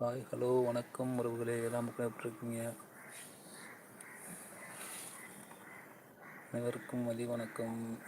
Hi hello வணக்கம் உறவுகளே. எல்லாம் மக்கள் எப்படி இருக்கீங்க? அனைவருக்கும் மதிய வணக்கம்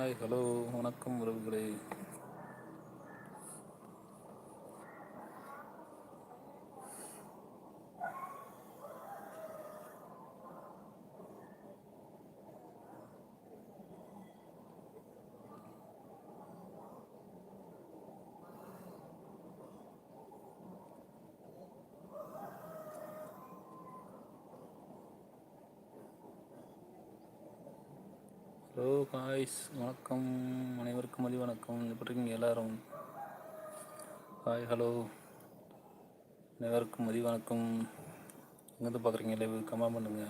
ஹாய் ஹலோ வணக்கம் உறவுகளே. கைஸ் வணக்கம். அனைவருக்கும் மதி வணக்கம். எப்படி இருக்கீங்க எல்லாரும். ஹாய் ஹலோ அனைவருக்கும் மதி வணக்கம். எங்கேருந்து பார்க்குறீங்க? லைவ் கமெண்ட் பண்ணுங்க.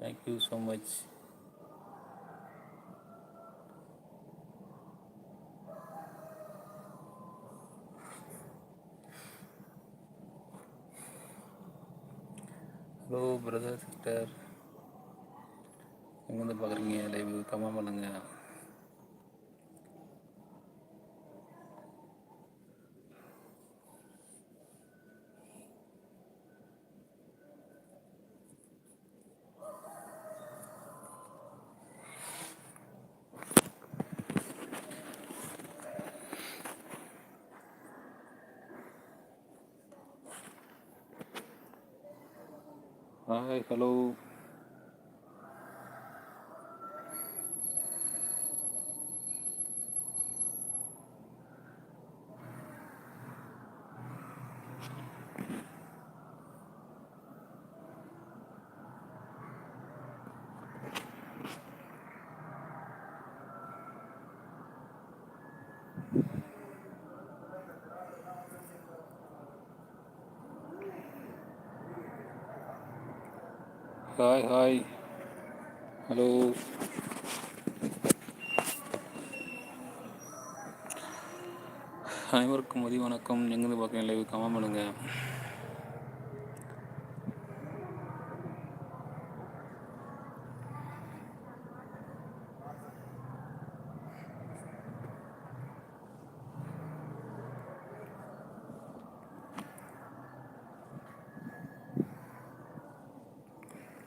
Thank you so much hello brother sister எங்கேருந்து பார்க்குறீங்க லைவ் கமெண்ட் பண்ணுங்க. Hi hello hi hi hello அனைவருக்கும் மதிய வணக்கம். எங்கேருந்து பார்க்குறேன் லைவ் கமெண்ட்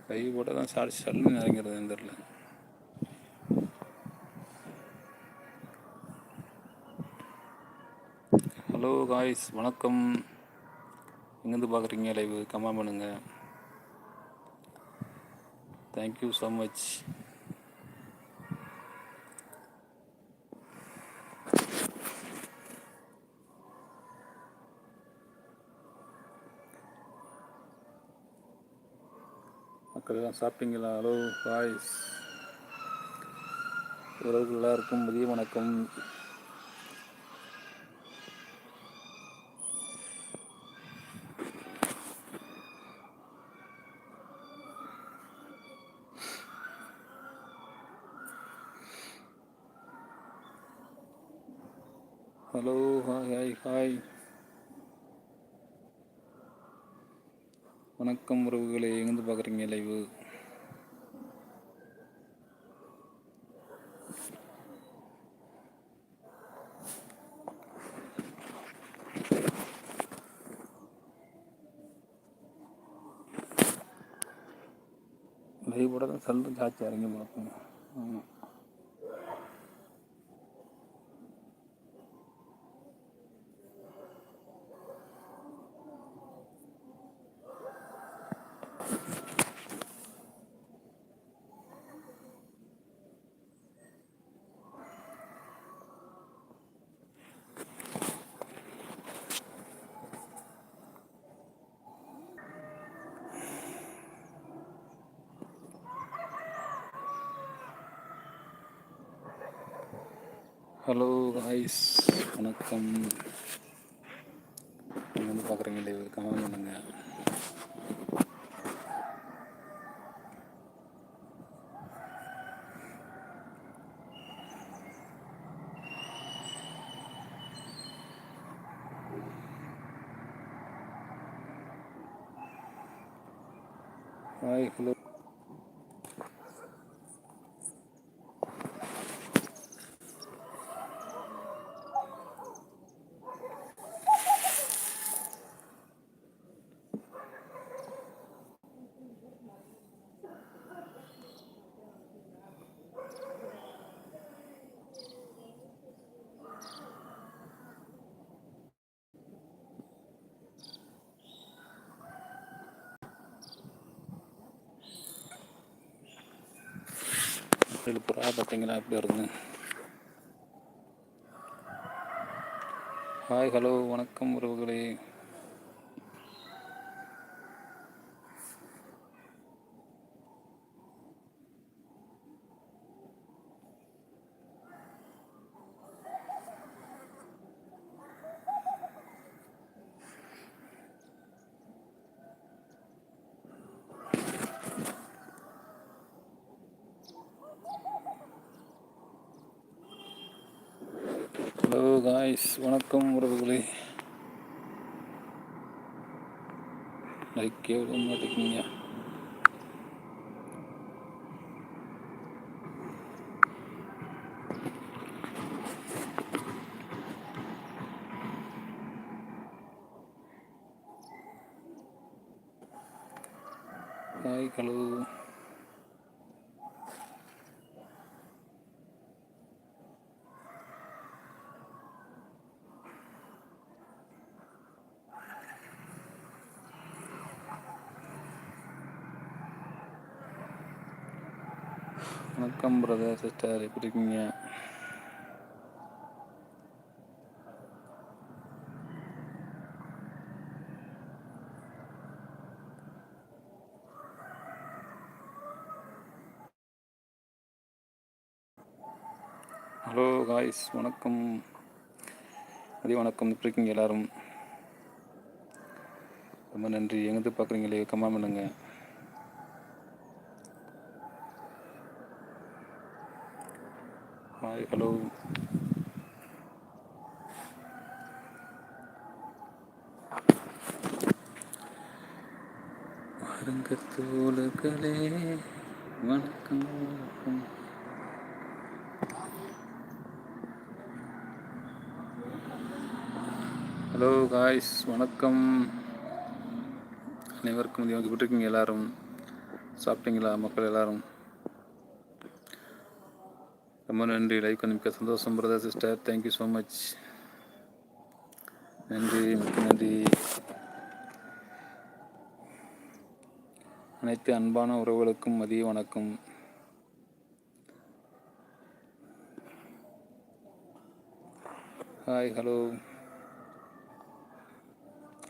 கை போட்டால் தான் சாரி சல்லுன்னு இறங்கிறது தெரில ஹலோ காய்ஸ் வணக்கம். எங்கேருந்து பார்க்குறீங்க? லைவ் கமெண்ட் பண்ணுங்கள் தேங்க்யூ ஸோ மச் மக்கள் சாப்பிட்டீங்களா? ஹலோ பாய்ஸ் உறவுகள் எல்லாருக்கும் மதிய வணக்கம். Hello hi hi hi. வணக்கம் உறவுகளை எங்கேருந்து பார்க்குறீங்க லைவு லைவோட தான் சல்லு ஜாஸ்தி இறங்கி பார்ப்போம் ஆமாம் ஹலோ ஹாய்ஸ் வணக்கம். நீங்கள் வந்து பார்க்குறீங்க லைவ் பண்ணுங்கள் பண்ணுங்க ஹாய் ஹலோ இது புறா பார்த்தீங்களா எப்படி வருது. ஹாய் ஹலோ வணக்கம் உறவுகளே ஹலோ காய்ஸ் வணக்கம் உறவுகளே லைக்கே விட மாட்டேங்கிறீங்க ஹாய் ஹலோ வணக்கம் பிரதர் சிஸ்டர் எப்படி இருக்கீங்க ஹலோ ஃப்ரெண்ட்ஸ் வணக்கம். அதே வணக்கம் எப்படி இருக்கீங்க எல்லோரும்? ரொம்ப நன்றி. எங்கேருந்து பார்க்குறீங்களே? கமெண்ட் பண்ணுங்க. ஹாய் ஹலோ வருங்க தோளுகளே வணக்கம் வணக்கம். ஹலோ காய்ஸ் வணக்கம். அனைவருக்கும் மதியம் எல்லாரும். சாப்பிட்டீங்களா மக்கள் எல்லாரும்? ரொம்ப நன்றி. லைக் மிக்க சந்தோஷம் brother sister thank you so much நன்றி மிக்க நன்றி. அனைத்து அன்பான உறவுகளுக்கும் மதிய வணக்கம். ஹாய் ஹலோ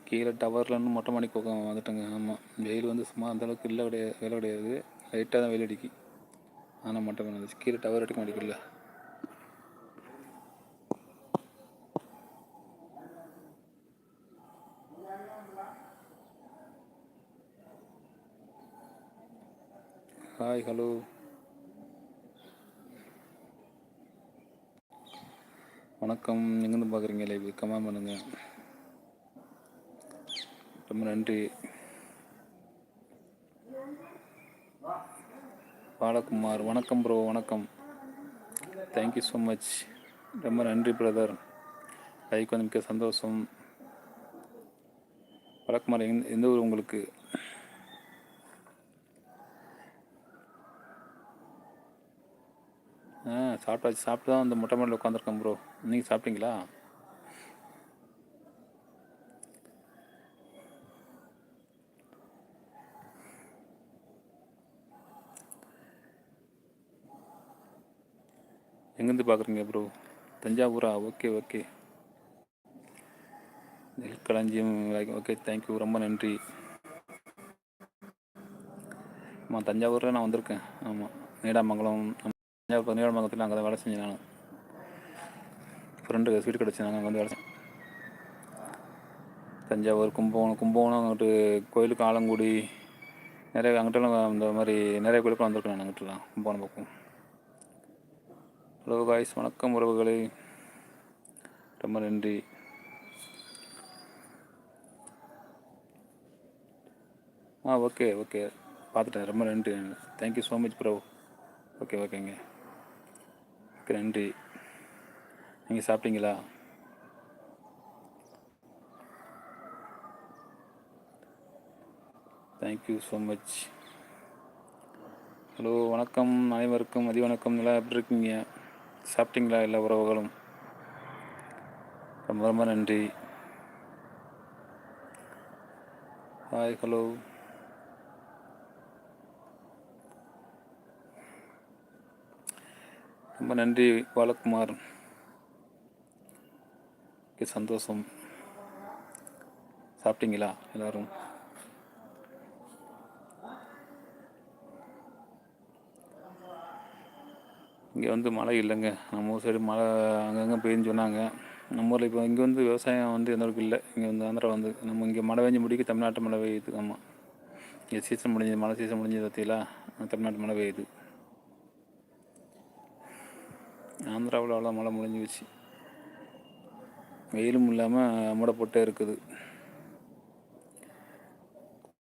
கீழே டவர்லன்னு மொட்டை மாடி பக்கம் வந்துட்டோங்க. ஆமாம் வெயில் வந்து சும்மா அந்தளவுக்கு இல்லை கிடையாது வேலை கிடையாது. லைட்டாக தான் வெயில் அடிக்கு. ஆனால் மொட்டை மாடி கீழே டவர் எடுக்க மாட்டேங்கல ஹாய் ஹலோ வணக்கம். எங்கேருந்து பார்க்குறீங்க? லைவ் கமெண்ட் பண்ணுங்கள் ரொம்ப நன்றி. பாலகுமார் வணக்கம் ப்ரோ வணக்கம். தேங்க்யூ ஸோ மச் ரொம்ப நன்றி பிரதர் லைக் வந்து மிக்க சந்தோஷம். பாலகுமார் எந் எந்த ஊர் உங்களுக்கு? ஆ சாப்பிட்டாச்சு சாப்பிட்டு தான் அந்த மொட்டை மாடியில் உட்காந்துருக்கேன் ப்ரோ நீங்கள் சாப்பிட்டீங்களா எங்கேருந்து பார்க்குறீங்க ப்ரோ தஞ்சாவூரா? ஓகே ஓகே நெல் களஞ்சியம் ஓகே தேங்க்யூ ரொம்ப நன்றி. ஆமாம் தஞ்சாவூரில் நான் வந்திருக்கேன். ஆமாம் நீடாமங்கலம். தஞ்சாவூர் நீடாமங்கலத்தில் அங்கே தான் வேலை செஞ்சேன் நான். ஃப்ரெண்டு ஸ்வீட் கிடச்சி நாங்கள் அங்கே வந்து வேலை செஞ்சேன் தஞ்சாவூர் கும்பகோணம். கும்பகோணம் அங்கிட்டு கோயிலுக்கு ஆலங்குடி. நிறைய அங்கிட்டலாம் இந்த மாதிரி நிறைய கோயிலுக்கு வந்திருக்கேன் நான் அங்கிட்டலாம். கும்பகோணம் பக்கம். ஹலோ காய்ஸ் வணக்கம் உறவுகளே. ரொம்ப நன்றி. ஆ ஓகே ஓகே. பார்த்துட்டேன். ரொம்ப நன்றி. Thank you so much bro okay ஓகேங்க. ஓகே நன்றி. நீங்கள் சாப்பிட்டீங்களா? தேங்க்யூ ஸோ மச் ஹலோ வணக்கம். அனைவருக்கும் மதிய வணக்கம். நல்லா எப்படி இருக்கீங்க? சாப்பிட்டீங்களா எல்லா உறவுகளும்? ரொம்ப ரொம்ப நன்றி. ஹாய் ஹலோ ரொம்ப நன்றி பாலகுமார். சந்தோஷம். சாப்பிட்டீங்களா எல்லாரும்? இங்கே வந்து மழை இல்லைங்க. நம்ம ஊர் சைடு மழை அங்கங்கே பெய்யுன்னு சொன்னாங்க. நம்ம ஊரில் இப்போ இங்கே வந்து விவசாயம் வந்து எந்த அளவுக்கு இல்லை. இங்கே வந்து ஆந்திரா வந்து நம்ம இங்கே மழை பெஞ்சு முடிக்க தமிழ்நாட்டு மழை பெய்யுது. ஆமாம் இங்கே சீசன் முடிஞ்சது மழை சீசன் முடிஞ்சது பார்த்தீங்களா தமிழ்நாட்டு மழை பெய்யுது. ஆந்திராவில் அவ்வளோ மழை முடிஞ்சு வச்சு வெயிலும் இல்லாமல் மூடப்பட்டே இருக்குது.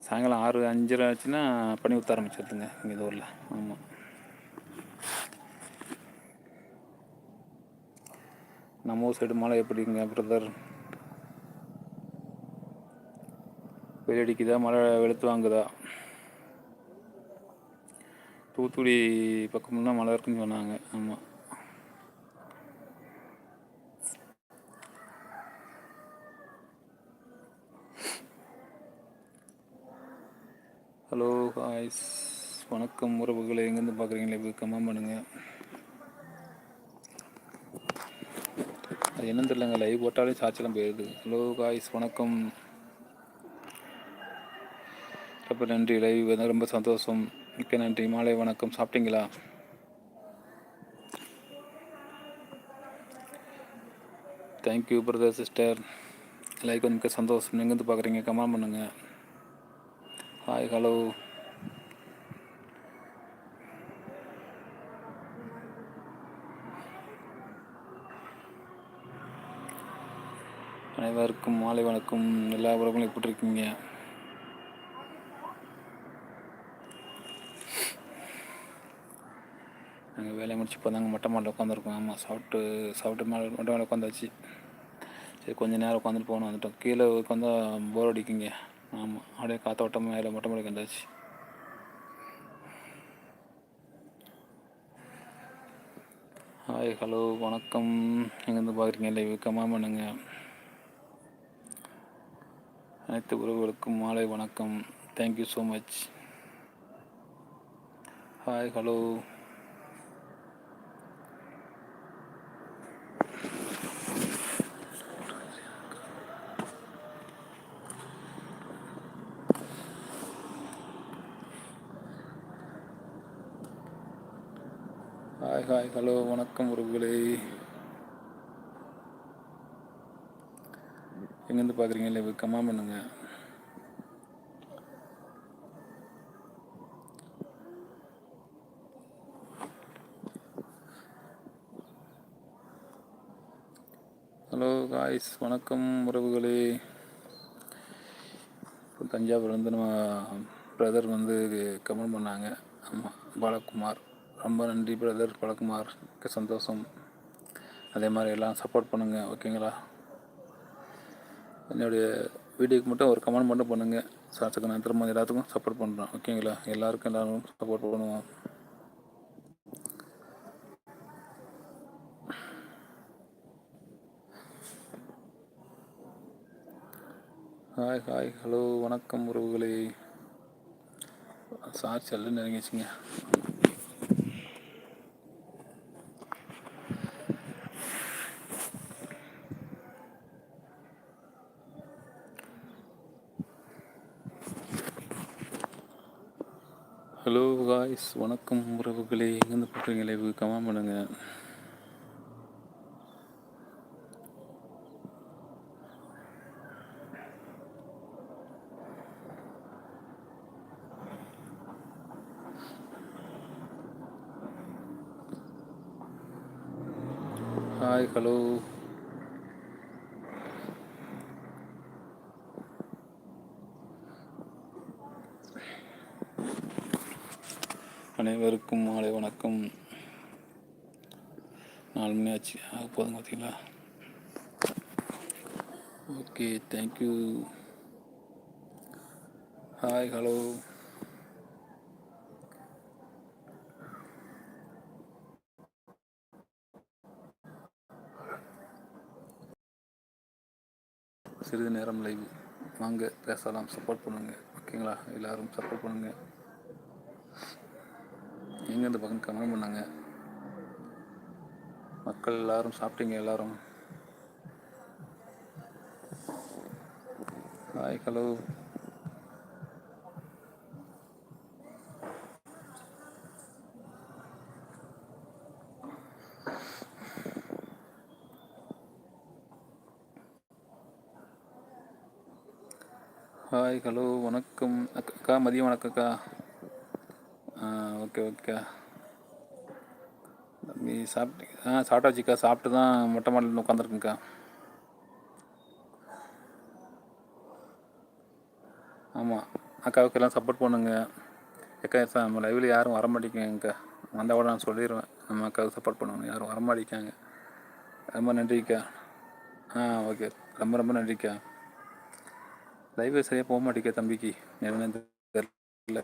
சாயங்காலம் ஆறு அஞ்சரை ஆச்சுன்னா பனி ஊற்ற ஆரம்பிச்சிருதுங்க இங்கே ஊரில். ஆமாம் நம்ம ஊர் சைடு மழை எப்படிங்க பிரதர் வெயில் அடிக்குதா? மழை வெளுத்து வாங்குதா? தூத்துக்குடி பக்கம்லாம் மழை இருக்குன்னு சொன்னாங்க. ஆமாம் ஹலோ ஹாய்ஸ் வணக்கம் உறவுகளை எங்கேருந்து பார்க்குறீங்களே இப்போ கமெண்ட் பண்ணுங்கள் அது என்னன்னு தெரியலங்க லைவ் போட்டாலே சார்ஜெல்லாம் போயிடுது ஹலோ காய்ஸ் வணக்கம். ரொம்ப நன்றி லைவ் வந்து ரொம்ப சந்தோஷம். மிக்க நன்றி மாலை வணக்கம். சாப்பிட்டீங்களா? தேங்க்யூ பிரதர் சிஸ்டர் லைக் வந்து மிக்க சந்தோஷம். எங்கேருந்து பார்க்குறீங்க? கமெண்ட் பண்ணுங்கள் ஹாய் ஹலோ அனைவருக்கும் மாலை வணக்கம். எல்லா உறவுகளும் எப்படி இருக்கீங்க? நாங்கள் வேலையை முடிச்சு இப்போ தாங்க மொட்டை மாட்டில் உட்காந்துருக்கோம் ஆமாம் சாப்பிட்டு சாப்பிட்டு மேலே மொட்டை மேலே உட்காந்தாச்சு சரி கொஞ்சம் நேரம் உட்காந்துட்டு போகணும். வந்துட்டோம். கீழே உட்காந்தா போர் அடிக்குங்க. ஆமாம் அப்படியே காத்தோட்டம் மேலே மொட்டை மாடிக்கு வந்தாச்சு. ஹாய் ஹலோ வணக்கம். எங்கேருந்து பார்க்குறீங்க லைவ் கமெண்ட் பண்ணுங்கள் அனைத்து உறவுகளுக்கும் மாலை வணக்கம். Thank you so much hi hello hi hi hello வணக்கம் உறவுகளே. எங்கேருந்து பார்க்குறீங்க? இல்லை கமெண்ட் பண்ணுங்கள் ஹலோ காய்ஸ் வணக்கம் உறவுகளே. இப்போ தஞ்சாவூர்லேருந்து நம்ம பிரதர் வந்து கமெண்ட் பண்ணாங்க. ஆமாம் பாலகுமார். ரொம்ப நன்றி பிரதர் பாலகுமார் சந்தோஷம். அதே மாதிரி எல்லாம் சப்போர்ட் பண்ணுங்கள் ஓகேங்களா என்னுடைய வீடியோக்கு மட்டும் ஒரு கமெண்ட் மட்டும் பண்ணுங்கள் சார்ஸுக்கு நான் திரும்ப எல்லாத்துக்கும் சப்போர்ட் பண்ணுறேன் ஓகேங்களா எல்லாருக்கும் எல்லாரும் சப்போர்ட் பண்ணுவோம். ஹாய் ஹாய் ஹலோ வணக்கம் உறவுகளே. சார் செல்லுன்னு நெருங்கிச்சிங்க ஹலோ காய்ஸ் வணக்கம் உறவுகளே. எங்கேருந்து பார்க்குறீங்க லைவ் கமெண்ட் பண்ணுங்கள் ஹாய் ஹலோ அனைவருக்கும் மாலை வணக்கம் நாலு மணி ஆச்சு ஆக போதும் பார்த்தீங்களா ஓகே தேங்க்யூ ஹாய் ஹலோ சிறிது நேரம் லைவ் வாங்க பேசலாம். சப்போர்ட் பண்ணுங்கள் ஓகேங்களா எல்லோரும் சப்போர்ட் பண்ணுங்கள் எங்கே இந்த பக்கம் கமெண்ட் பண்ணாங்க? மக்கள் எல்லாரும் சாப்பிட்டீங்க எல்லாரும்? ஹாய் ஹலோ ஹாய் ஹலோ வணக்கம். அக்கா மதியம் வணக்கக்கா ஆ ஓகே ஓகே. தம்பி சாப்பிட்டு ஆ சாப்பிட்டாச்சுக்கா. சாப்பிட்டு தான் மொட்டை மாடல் உட்காந்துருக்குங்க்கா ஆமாம் அக்காவுக்கு எல்லாம் சப்போர்ட் பண்ணுங்க. அக்கா சார் நம்ம லைவில் யாரும் வர மாட்டேங்காங்கக்கா வந்தால் கூட நான் சொல்லிடுவேன் நம்ம அக்காவுக்கு சப்போர்ட் பண்ணணும் யாரும் வர மாட்டேங்காங்க ரொம்ப நன்றிக்கா. ஆ ஓகே. ரொம்ப ரொம்ப நன்றிக்கா. லைவ் சரியாக போக மாட்டேங்க தம்பிக்கு. என்னென்னு தெரியல.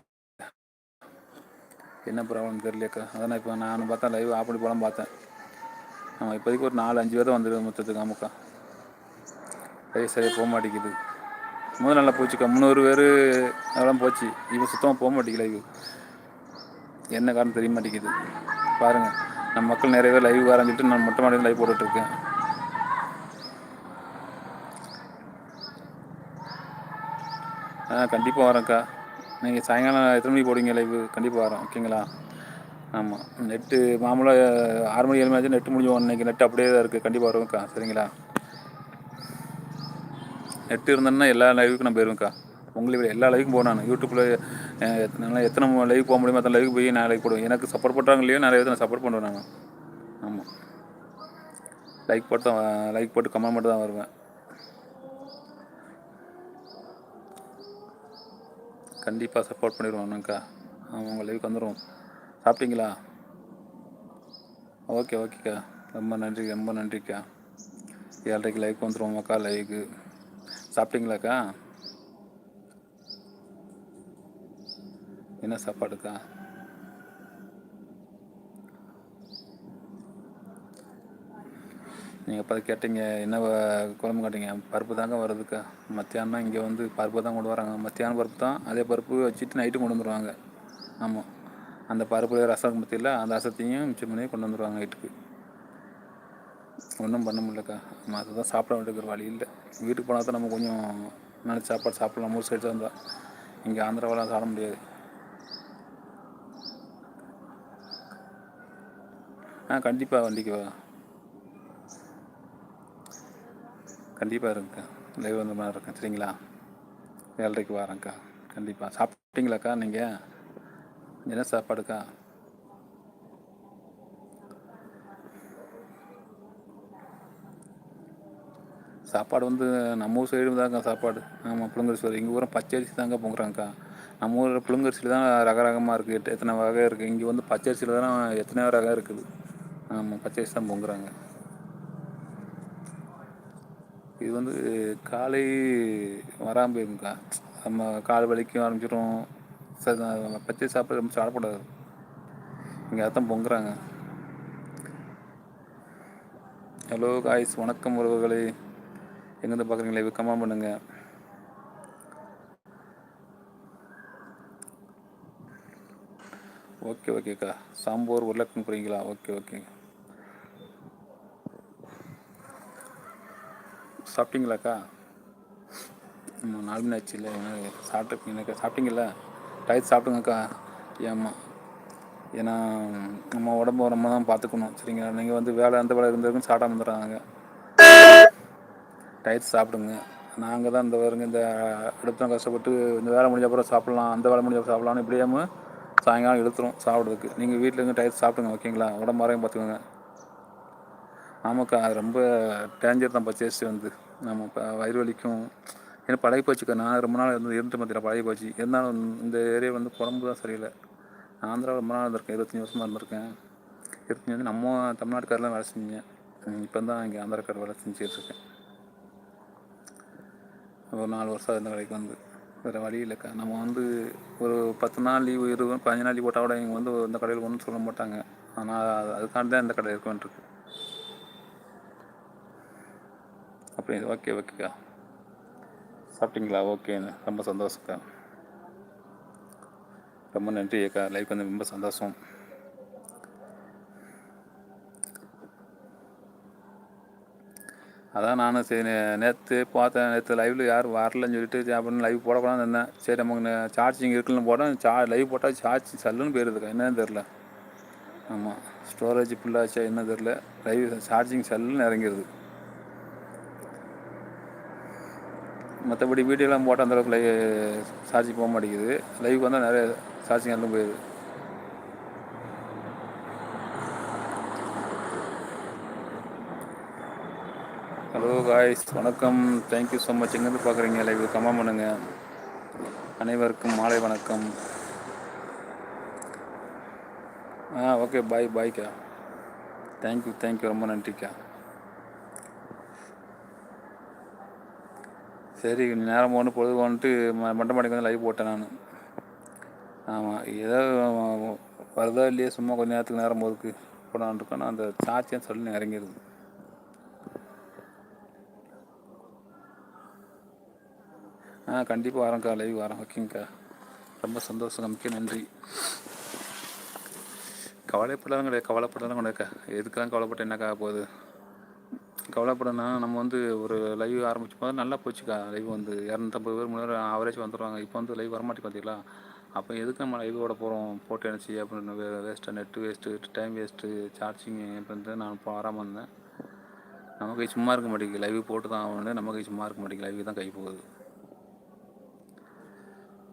என்ன ப்ராப்ளம் தெரியலையாக்கா அதான் இப்போ நான் பார்த்தேன் லைவ் ஆப்படி பண்ணி பார்த்தேன். ஆமாம் இப்போதைக்கு ஒரு நாலு அஞ்சு பேர் தான் வந்துடுது மொத்தத்துக்கு. ஆமாக்கா. லைவ் சரியாக போக மாட்டேங்குது. முதல் நல்லா போச்சுக்கா. முந்நூறு பேர் அதெல்லாம் போச்சு. இப்போ சுத்தமாக போக மாட்டேங்குது லைவ் என்ன காரணம் தெரிய மாட்டேங்குது. பாருங்கள் நம்ம மக்கள் நிறைய பேர் லைவ் வரஞ்சிட்டு நான் மொட்டை மாடியில் லைவ் போட்டுட்ருக்கேன் ஆ கண்டிப்பாக வரேன்க்கா. நீங்கள் சாயங்காலம் எத்தனை மணிக்கு போடுவீங்க லைவ் கண்டிப்பாக வரோம் ஓகேங்களா? ஆமாம் நெட்டு மாமூலாக ஆறு மணி ஏழு மணி ஆச்சு நெட்டு முடிஞ்சு இன்றைக்கி நெட்டு அப்படியே தான் இருக்குது கண்டிப்பாக வருவேங்க்கா சரிங்களா? நெட்டு இருந்தேன்னா எல்லா லைவுக்கும் நான் போயிருவேங்க்கா விட எல்லா லைவுக்கும் போனேன் நான். யூடியூப்பில் எத்தனை லைவ் போக முடியுமோ அத்தனை லைவ் போய் நான் லைக் போடுவேன். எனக்கு சப்போர்ட் பண்ணுறாங்க இல்லையோ நிறைய நான் சப்போர்ட் பண்ணுவேன் நான். ஆமாம் லைக் போட்டு தான் லைக் போட்டு கமெண்ட் மட்டும் தான் வருவேன். கண்டிப்பாக சப்போர்ட் பண்ணிடுவாங்கக்கா ஆமாம் உங்கள் லைவுக்கு வந்துடுவோம் சாப்பிட்டீங்களா? ஓகே ஓகேக்கா ரொம்ப நன்றி ரொம்ப நன்றிக்கா. ஏழரைக்கு லைவுக்கு வந்துடுவோம் அக்கா லைவுக்கு சாப்பிட்டீங்களாக்கா? என்ன சாப்பாடுக்கா? நீங்கள் இப்போ கேட்டீங்க என்ன குழம்பு கேட்டீங்க? பருப்பு தாங்க வருதுக்கா மத்தியானம் இங்கே வந்து பருப்பு தான் கொண்டு வராங்க. மத்தியானம் பருப்பு தான் அதே பருப்பு வச்சுட்டு நைட்டு கொண்டு வந்துடுவாங்க ஆமாம் அந்த பருப்பு ரசம் பற்றியில் அந்த ரசத்தையும் மிச்சம் பண்ணி கொண்டு வந்துடுவாங்க நைட்டுக்கு ஒன்றும் பண்ண முடியலக்கா. நம்ம அதை தான் சாப்பிட வேண்டியிருக்கிற வழி இல்லை. வீட்டுக்கு போனால் தான் நம்ம கொஞ்சம் நல்ல சாப்பாடு சாப்பிடலாம். மூணு சைடு தான் இங்கே ஆந்திராவெல்லாம் சாப்பிட முடியாது. ஆ கண்டிப்பாக வண்டிக்கு வா. கண்டிப்பாக இருங்கக்கா லைவ் வந்த மாதிரி இருக்கேன். சரிங்களா? ஏழரைக்கு வரேங்க்கா கண்டிப்பாக சாப்பிட்டீங்களாக்கா நீங்கள் என்ன சாப்பாடுக்கா? சாப்பாடு வந்து நம்ம ஊர் சைடு தாங்க சாப்பாடு. ஆமாம் புழுங்கரிசி சோறு எங்கள் ஊரம் பச்சரிசி தாங்க பொங்குறாங்கக்கா நம்ம ஊரில் புழுங்கரிசியில் தான் ரக ரகமாக இருக்குது எத்தனை வகை இருக்குது இங்கே வந்து பச்சரிசியில் தான் எத்தனையோ ரகம் இருக்குது. ஆமாம் பச்சரிசி தான் பொங்குறாங்க. இது வந்து காலை வராமல் போயிருங்கக்கா நம்ம கால் வலிக்கும் ஆரம்பிச்சிடும் பச்சை சாப்பிட ரொம்ப சாப்பிடக்கூடாது இங்கே அதான் பொங்குறாங்க. ஹலோ காய்ஸ் வணக்கம் உறவுகளே. எங்கேருந்து பார்க்குறீங்களே இது கமெண்ட் பண்ணுங்க. ஓகே ஓகேக்கா சாம்பார் உருளைக்கிழங்கு போகிறீங்களா ஓகே ஓகேங்க சாப்பிட்டீங்களாக்கா? ஆமாம் நாலு மணி ஆச்சு இல்லை சாப்பிட்டு சாப்பிட்டீங்களா டயத்து சாப்பிடுங்கக்கா. ஏம்மா ஏன்னா நம்ம உடம்பு நம்ம தான் பார்த்துக்கணும். சரிங்களா? நீங்கள் வந்து வேலை அந்த வேலை இருந்ததுக்கும் சாப்பிடாம வந்துடுறாங்க டயத்து சாப்பிடுங்க. நாங்கள் தான் இந்த வருங்க இந்த அடுத்த கஷ்டப்பட்டு இந்த வேலை முடிஞ்ச அப்புறம் சாப்பிட்லாம் அந்த வேலை முடிஞ்ச அப்புறம் சாப்பிட்லான்னு இப்படியாம சாயங்காலம் இழுத்துரும் சாப்பிட்றதுக்கு. நீங்கள் வீட்டில் இருந்து டயத்து சாப்பிடுங்க ஓகேங்களா? உடம்பு வரையும் பார்த்துக்கோங்க. ஆமாக்கா அது ரொம்ப டேஞ்சர் தான் பச்சேசி வந்து. நம்ம இப்போ வயிறு வலிக்கும். ஏன்னா பழகி போச்சுக்கா. நான் ரொம்ப நாள் இருந்து இருந்து மத்தியில் பழகி போச்சு. இருந்தாலும் இந்த ஏரியா வந்து குழம்பு தான் சரியில்லை. ஆந்திராவில் ஆந்திரா ரொம்ப நாள் இருந்திருக்கேன். இருபத்தஞ்சி வருஷமாக இருந்திருக்கேன். இருபத்தஞ்சி வந்து நம்ம தமிழ்நாட்டுக்காரெலாம் வேலை செஞ்சேன் இப்போ தான் இங்கே ஆந்திராக்கார் வேலை செஞ்சுட்டு இருக்கேன் ஒரு நாலு வருஷம் இருந்த கடைக்கு வந்து. வேறு வழி இல்லைக்கா. நம்ம வந்து ஒரு பத்து நாள் லீவு இருபது பதினஞ்சு நாள் லீவ் போட்டால் கூட இங்கே வந்து இந்த கடையில் ஒன்றும் சொல்ல மாட்டாங்க. ஆனால் அதுக்காண்டி தான் இந்த கடை இருக்க. வேண்டியிருக்கு அப்படி ஓகே ஓகேக்கா சாப்பிட்டீங்களா? ஓகேண்ணே ரொம்ப சந்தோஷக்கா ரொம்ப நன்றி அக்கா. லைஃப் வந்து ரொம்ப சந்தோஷம். அதான் நானும் சரி நேற்று பார்த்தேன். நேற்று லைவில் யாரும் வரலன்னு சொல்லிட்டு அப்படின்னு லைவ் போடக்கூடாதுன்னு இருந்தேன் சரி நமக்கு சார்ஜிங் இருக்குன்னு போட்டேன் சா லைவ் போட்டால் சார்ஜ் சல்லுன்னு போயிருதுக்கா. என்னன்னு தெரில ஆமாம் ஸ்டோரேஜ் ஃபுல்லாச்சா என்ன தெரில லைவ் சார்ஜிங் சல்லுன்னு இறங்கிடுது மற்றபடி வீடியோலாம் போட்டால் அந்தளவுக்கு லைவ் சார்ஜ் போக மாட்டேங்குது. லைவ் வந்தால் நிறைய சார்ஜிங் எல்லாம் போயிடுது. ஹலோ காய்ஸ் வணக்கம். தேங்க்யூ ஸோ மச் எங்கேருந்து பார்க்குறீங்க? லைவ் கமெண்ட் பண்ணுங்கள் அனைவருக்கும் மாலை வணக்கம். ஆ ஓகே பாய் பாய்க்கா தேங்க்யூ தேங்க்யூ ரொம்ப நன்றிக்கா. சரி நேரம் ஒன்று பொழுது வந்துட்டு மண்டை மாடிக்கு வந்து லைவ் போட்டேன் நான். ஆமாம் ஏதோ வருதோ இல்லையே சும்மா கொஞ்ச நேரத்துக்கு நேரம் ஒதுக்கு போடான்னு இருக்கேன் அந்த சாட்சியம் சொல்லி இறங்கிடுது ஆ கண்டிப்பாக வரேன்க்கா லைவ் வரேன் ஓகேங்க்கா ரொம்ப சந்தோஷம் மிக்க நன்றி. கவலைப்படலாம் கிடையாது கவலைப்படலாம் கிடையாதுக்கா. எதுக்கெல்லாம் கவலைப்பட்டு என்னக்கா போகுது? கவலைப்படனா நம்ம வந்து ஒரு லைவ் ஆரம்பிச்சு போது நல்லா போச்சுக்கா. லைவ் வந்து இரநூத்தம்பது பேர் முன்னாடி ஆவரேஜ் வந்துடுவாங்க இப்போ வந்து லைவ் வரமாட்டி பார்த்தீங்களா அப்போ எதுக்கு நம்ம லைவோட போகிறோம் போட்டு என்ன செய்ய அப்படின்னு வே வேஸ்ட்டாக net waste time waste charging அப்படின்ட்டு நான் இப்போ வராமல் இருந்தேன். நம்ம கை சும்மா இருக்க மாட்டேங்குது. லைவ் போட்டு தான் ஆகணும் நம்ம கை சும்மா இருக்க மாட்டேங்குது. லைவ் தான் கை போகுது.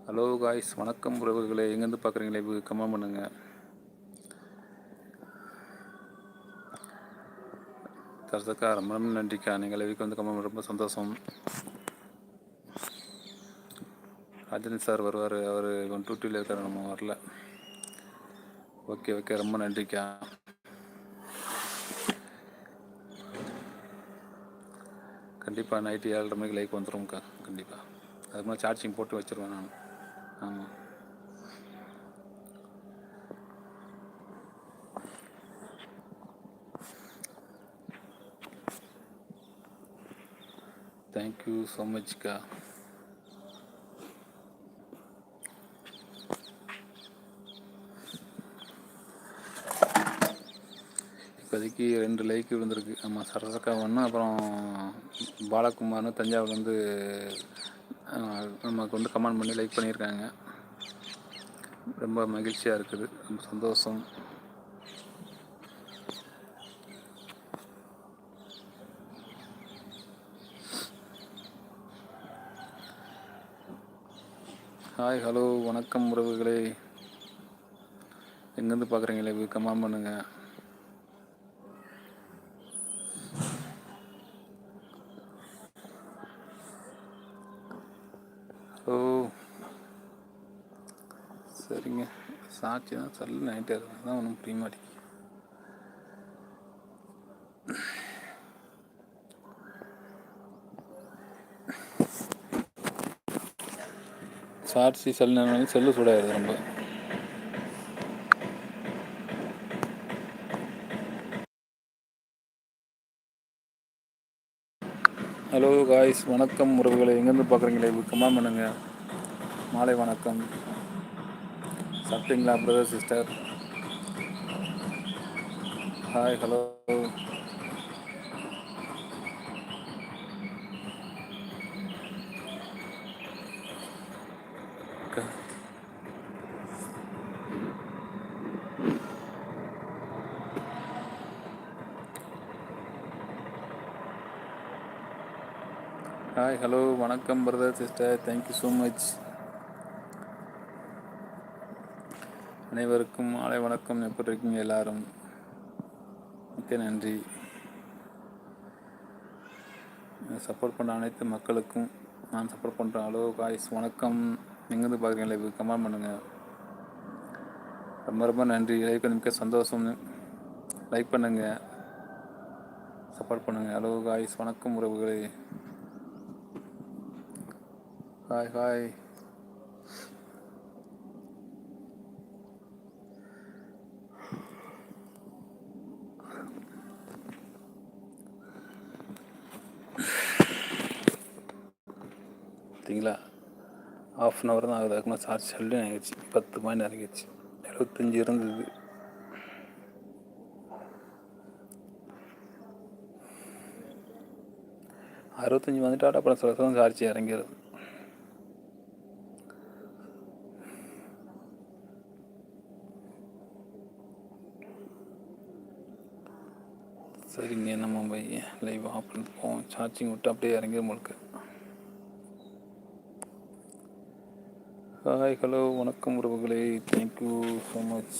ஹலோ காய்ஸ் வணக்கம் உறவுகளை. எங்கேருந்து பார்க்குறீங்களே இப்போ கமெண்ட் பண்ணுங்கள் தரத்துக்கா ரொம்ப ரொம்ப நன்றிக்கா. நீங்கள் லைவுக்கு வந்து ரொம்ப ரொம்ப சந்தோஷம். ரஜினி சார் வருவார். அவர் இவன் டூட்டியில் இருக்கார். நம்ம வரல. ஓகே ஓகே ரொம்ப நன்றிக்கா. கண்டிப்பாக நைட்டு ஏழரை மணிக்கு லைக் வந்துடும்க்கா கண்டிப்பாக அதுக்கு மேலே சார்ஜிங் போட்டு வச்சுருவேன் நான். ஆமாம் தேங்க்யூ ஸோ மச்க்கா இப்போதைக்கு ரெண்டு லைக் விழுந்திருக்கு. ஆமாம் சரசக்கா ஒன்று அப்புறம் பாலகுமார்னு தஞ்சாவூர்லேருந்து நமக்கு வந்து கமெண்ட் பண்ணி லைக் பண்ணியிருக்காங்க. ரொம்ப மகிழ்ச்சியாக இருக்குது. ரொம்ப சந்தோஷம். ஹாய் ஹலோ வணக்கம் உறவுகளே. எங்கேருந்து பார்க்குறீங்களே லைவ் கமெண்ட் பண்ணுங்கள் ஹலோ சரிங்க. சாட்சி தான் சொல்ல நைட்டு தான் ஒன்றும் புரிய மாட்டேங்குது. சாட்சி செல்லு செல்லு சூடாயிருது ரொம்ப. ஹலோ காய்ஸ் வணக்கம் உறவுகளை. எங்கேருந்து பார்க்குறீங்களே? கமெண்ட் பண்ணுங்கள் மாலை வணக்கம். சாப்பிட்டீங்களா brother sister hi hello hi hello வணக்கம் brother sister thank you so much அனைவருக்கும் மாலை வணக்கம். எப்படி இருக்கீங்க எல்லாரும்? மிக்க நன்றி. சப்போர்ட் பண்ண அனைத்து மக்களுக்கும் நான் சப்போர்ட் பண்ணுறேன் ஹலோ காய்ஸ் வணக்கம். எங்கேருந்து பார்க்குறீங்களா இப்போ கமெண்ட் பண்ணுங்கள் ரொம்ப ரொம்ப நன்றி. லைக் வந்து மிக்க சந்தோஷம். லைக் பண்ணுங்கள் சப்போர்ட் பண்ணுங்கள் ஹலோ காய்ஸ் வணக்கம் உறவுகளே. ஹாய் ஹாய் பார்த்தீங்களா ஆஃப் அன் ஹவர் தான் ஆகுது அதுக்கு சார்ஜ் சொல்லி ஆகிடுச்சு பத்து பாயிண்ட் இறங்கிடுச்சு எழுபத்தஞ்சி இருந்தது அறுபத்தஞ்சி வந்துட்டு அப்புறம் சில சதம் சார்ஜ் இறங்கிடுது சரிங்க நம்ம பையன் லைவ் ஆஃப் பண்ணிட்டு போவோம். சார்ஜிங் விட்டு அப்படியே இறங்கி முழுக்க ஹாய் ஹலோ வணக்கம் உறவுகளே. Thank you so much